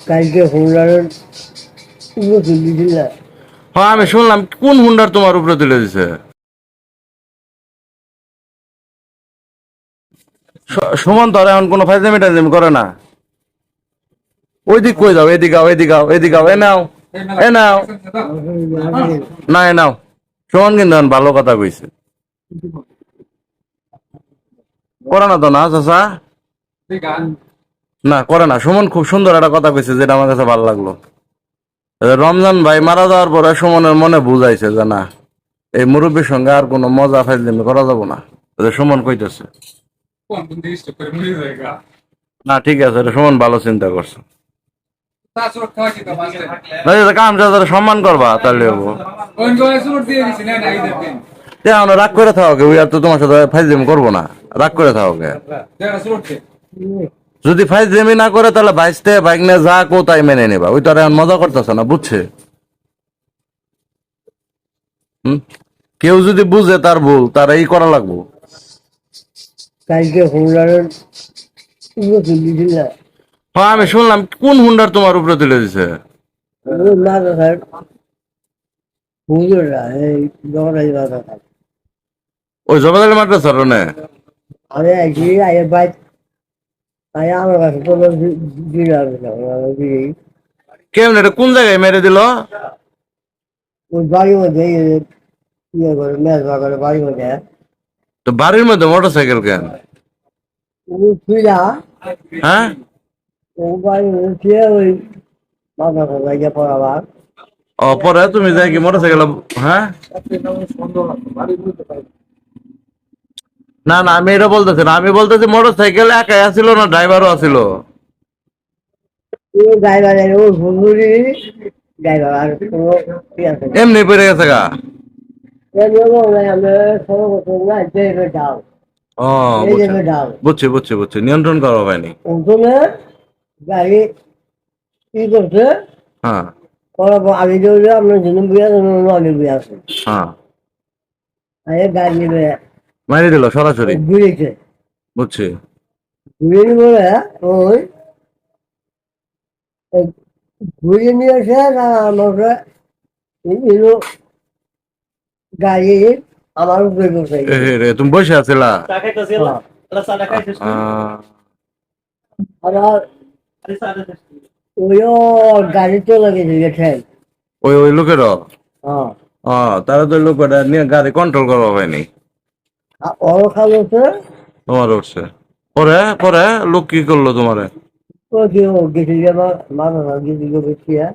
কালকে নতুন দিছিল না হ্যাঁ আমি শুনলাম, কোন হুন্ডার তোমার উপরে তুলে দিছে? সুমন তো এখন কোনো ফাইজামি টাইজামি করে না। ওই দিক কই যাও, এদিকে আও এদিকে আও এদিকে আও, এ নাও এ নাও। না, এ নাও। সুমন কিন্তু ভালো কথা কইছে। করে না তো না, চাচা? না, করে না। সুমন খুব সুন্দর একটা কথা কইছে যেটা আমার কাছে ভালো লাগল। রমজান ভাই মারা যাওয়ার পরে সুমনের মনে বুঝাইছে যে না, এই মুরব্বীর সঙ্গে আর কোনো মজা ফাইজলামি করা যাব না। সুমন কইতেছে. না, ঠিক আছে সুমন ভালো চিন্তা করছে। সম্মান করবা, তাহলে রাগ করে থাকো আর তো তোমার সাথে করব না। রাগ করে থাকো যদি ফাইজলামি না করে তাহলে বাইসতে বাইক নিয়ে যা কো তাই মেনে নেবা। ওই তো আর এখন মজা করতেছে না বুঝছে? কেউ যদি বুঝে তার ভুল তার এই করা লাগবো। কালকে হ্যাঁ আমি শুনলাম কোন হুন্ডার তোমার উপরে তুলে দিছে? ওই জবাদালি মাদ্রাসা রনে আমি আইছি আয়ের বাইক আয় আমার কাছে কোনো দিল হবে না দিই কেমন এটা কোন জায়গায় মেরে দিল ওই বাড়ির মধ্যে ইয়ে করে মেজ করে বাড়ির মধ্যে তো বাড়ির মধ্যে মোটর সাইকেল কেন ও তুইলা হ্যাঁ ও বাড়ির মধ্যে ওই মাথা খাওয়া গিয়ে পড়াবার ও পরে তুমি যাই কি মোটর সাইকেল হ্যাঁ না না আমি এটা বলতেছি না আমি বলতেছি মোটর সাইকেল একাই আসিল না ড্রাইভারও আসিল। এমনি পড়ে গেছে গা? বুঝছি। বুঝছি বুঝছি নিয়ন্ত্রণ করা হয়নি। গাড়ি কি করছে। হ্যাঁ। আমি যে আপনার জন্য বুঝে আছে। হ্যাঁ। গাড়ি মারি দিল সরাসরি? বুঝছি। বলে ওই এই ঘুরে নিয়ে এসে না আমাকে গাড়ি আমার উপরে বসে রে তুমি বসে আছিলা? হ্যাঁ। আহ, আবার ওইও গাড়ি চলে গেছে গেছে। ওই ওই লোকেরও? হ্যাঁ। তারা তো লোকেরা নিয়ে গাড়ি কন্ট্রোল করা হয়নি। তোমার উঠছে। পরে পরে লোক কি করল তোমারে? ও যে ও গেছে যে আমার মাথা গেছে গো বেশিয়া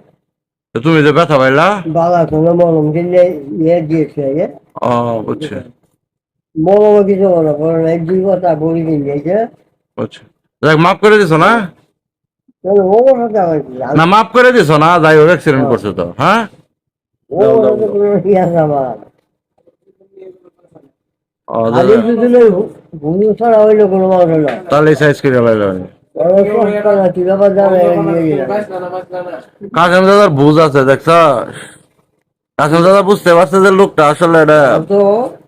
তো তুমি যে ব্যথা পাইলা? বাবা কোনো মলম কিনে ইয়ে দিয়েছে ইয়ে ও বুঝছি। মলম কিছু মনে করে না দুই কথা বলি কিনে দিয়েছে বুঝছি। যাক মাফ করে দিছো না? না মাফ করে দিছো না যাই হোক অ্যাক্সিডেন্ট করছ তো হ্যাঁ? ও কথা কোনো ইয়ে আছে আমার ও, আগে যদি ভূমি ছাড়া হইলে কোনো মানুষ হলো তাহলে সাইজ করে লাইল কাসেম দাদার বুঝ আছে দেখছ? কাসেম দাদা বুঝতে পারছে যে লোকটা আসলে এটা তো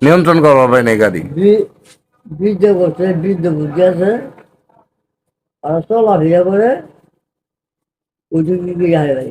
নিয়ন্ত্রণ করা হবে না গাড়ি। বৃদ্ধ করছে বৃদ্ধ বুদ্ধি আছে। আর চলাফেরা করে ওই দিকে গিয়ে হারে